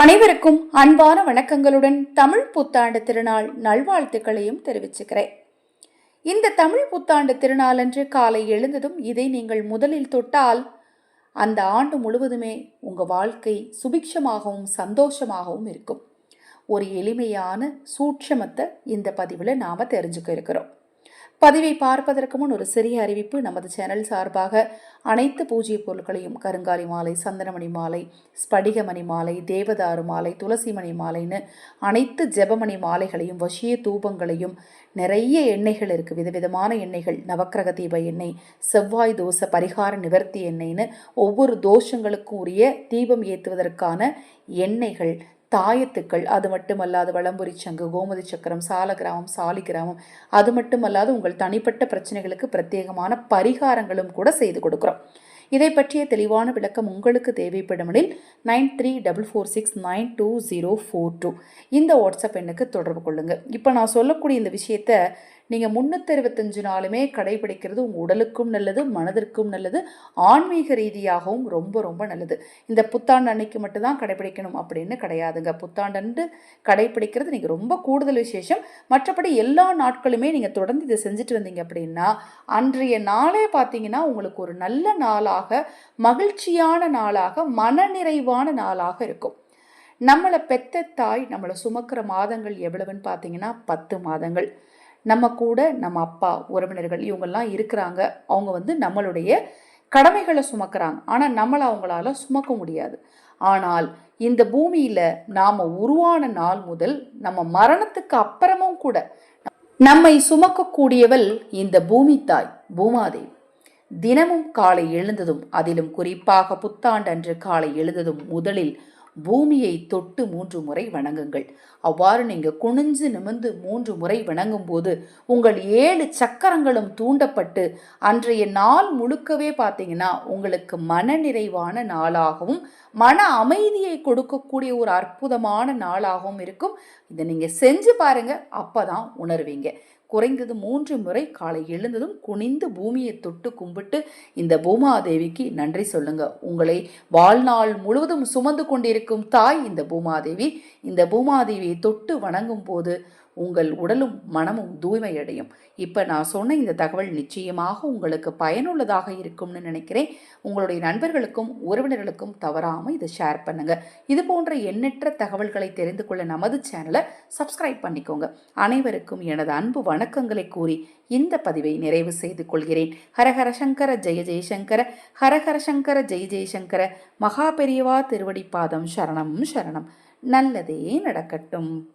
அனைவருக்கும் அன்பான வணக்கங்களுடன் தமிழ் புத்தாண்டு திருநாள் நல்வாழ்த்துக்களையும் தெரிவிச்சுக்கிறேன். இந்த தமிழ் புத்தாண்டு திருநாளன்று காலை எழுந்ததும் இதை நீங்கள் முதலில் தொட்டால் அந்த ஆண்டு முழுவதுமே உங்கள் வாழ்க்கை சுபிக்ஷமாகவும் சந்தோஷமாகவும் இருக்கும். ஒரு எளிமையான சூட்சமத்தை இந்த பதிவில் நாம் தெரிஞ்சுக்க இருக்கிறோம். பதிவை பார்ப்பதற்கு முன் ஒரு சிறிய அறிவிப்பு. நமது சேனல் சார்பாக அனைத்து பூஜ்ய பொருட்களையும் கருங்காலி மாலை சந்தனமணி மாலை ஸ்படிகமணி மாலை தேவதாரு மாலை துளசிமணி மாலைன்னு அனைத்து ஜெபமணி மாலைகளையும் வசிய தூபங்களையும் நிறைய எண்ணெய்கள் இருக்குது விதவிதமான எண்ணெய்கள் நவக்கிரக தீப எண்ணெய் செவ்வாய் தோசை பரிகார நிவர்த்தி எண்ணெய்னு ஒவ்வொரு தோஷங்களுக்கும் உரிய தீபம் ஏற்றுவதற்கான எண்ணெய்கள். தாயத்துக்கள் அது மட்டுமல்லாது வளம்புரி சங்கு கோமதி சக்கரம் சாலகிராமம் சாலிகிராமம் அது மட்டுமல்லாது உங்கள் தனிப்பட்ட பிரச்சனைகளுக்கு பிரத்யேகமான பரிகாரங்களும் கூட செய்து கொடுக்குறோம். இதை பற்றிய தெளிவான விளக்கம் உங்களுக்கு தேவைப்படுமெனில் nine three double four six nine two zero four two. இந்த வாட்ஸ்அப் எண்ணுக்கு தொடர்பு கொள்ளுங்கள் இப்போ நான் சொல்லக்கூடிய இந்த விஷயத்தை நீங்கள் முன்னூற்றி நாளுமே கடைபிடிக்கிறது உங்கள் உடலுக்கும் நல்லது மனதிற்கும் நல்லது ஆன்மீக ரீதியாகவும் ரொம்ப ரொம்ப நல்லது. இந்த புத்தாண்டு அன்னைக்கு மட்டும்தான் கடைபிடிக்கணும் அப்படின்னு கிடையாதுங்க. புத்தாண்டு கடைபிடிக்கிறது நீங்கள் ரொம்ப கூடுதல் விசேஷம். மற்றபடி எல்லா நாட்களுமே நீங்கள் தொடர்ந்து இதை செஞ்சுட்டு வந்தீங்க அப்படின்னா அன்றைய நாளே பார்த்தீங்கன்னா உங்களுக்கு ஒரு நல்ல நாளாக மகிழ்ச்சியான நாளாக மனநிறைவான நாளாக இருக்கும். நம்மளை பெத்த தாய் நம்மளை சுமக்கிற மாதங்கள் எவ்வளவுன்னு பார்த்தீங்கன்னா பத்து மாதங்கள். நம்ம கூட நம்ம அப்பா உறவினர்கள் இவங்கெல்லாம் இருக்கிறாங்க. அவங்க வந்து நம்மளுடைய கடமைகளை சுமக்கிறாங்க. ஆனால் நம்மளை அவங்களால சுமக்க முடியாது. ஆனால் இந்த பூமியில் நாம் உருவான நாள் முதல் நம்ம மரணத்துக்கு அப்புறமும் கூட நம்மை சுமக்கக்கூடியவள் இந்த பூமி தாய் பூமாதேவி. தினமும் காலை எழுந்ததும் அதிலும் குறிப்பாக புத்தாண்டன்று காலை எழுந்ததும் முதலில் பூமியை தொட்டு மூன்று முறை வணங்குங்கள். அவ்வாறு நீங்க குனிஞ்சு நிமிர்ந்து மூன்று முறை வணங்கும் போது உங்கள் ஏழு சக்கரங்களும் தூண்டப்பட்டு அன்றைய நாள் முழுக்கவே பார்த்தீங்கன்னா உங்களுக்கு மன நிறைவான நாளாகவும் மன அமைதியை கொடுக்கக்கூடிய ஒரு அற்புதமான நாளாகவும் இருக்கும். இதை நீங்க செஞ்சு பாருங்க அப்பதான் உணர்வீங்க. குறைந்தது மூன்று முறை காலை எழுந்ததும் குனிந்து பூமியை தொட்டு கும்பிட்டு இந்த பூமாதேவிக்கு நன்றி சொல்லுங்க. உங்களை வாழ்நாள் முழுவதும் சுமந்து கொண்டிருக்கும் தாய் இந்த பூமாதேவி. இந்த பூமாதேவியை தொட்டு வணங்கும் போது உங்கள் உடலும் மனமும் தூய்மையடையும். இப்போ நான் சொன்ன இந்த தகவல் நிச்சயமாக உங்களுக்கு பயனுள்ளதாக இருக்கும்னு நினைக்கிறேன். உங்களுடைய நண்பர்களுக்கும் உறவினர்களுக்கும் தவறாமல் இதை ஷேர் பண்ணுங்க. இது போன்ற எண்ணற்ற தகவல்களை தெரிந்து கொள்ள நமது சேனலை சப்ஸ்கிரைப் பண்ணிக்கோங்க. அனைவருக்கும் எனது அன்பு வணக்கங்களை கூறி இந்த பதிவை நிறைவு செய்து கொள்கிறேன். ஹரஹர சங்கர ஜெய ஜெயசங்கர. ஹரஹர சங்கர ஜெய ஜெயசங்கர. மகா பெரியவா திருவடி பாதம் சரணம் சரணம். நல்லதே நடக்கட்டும்.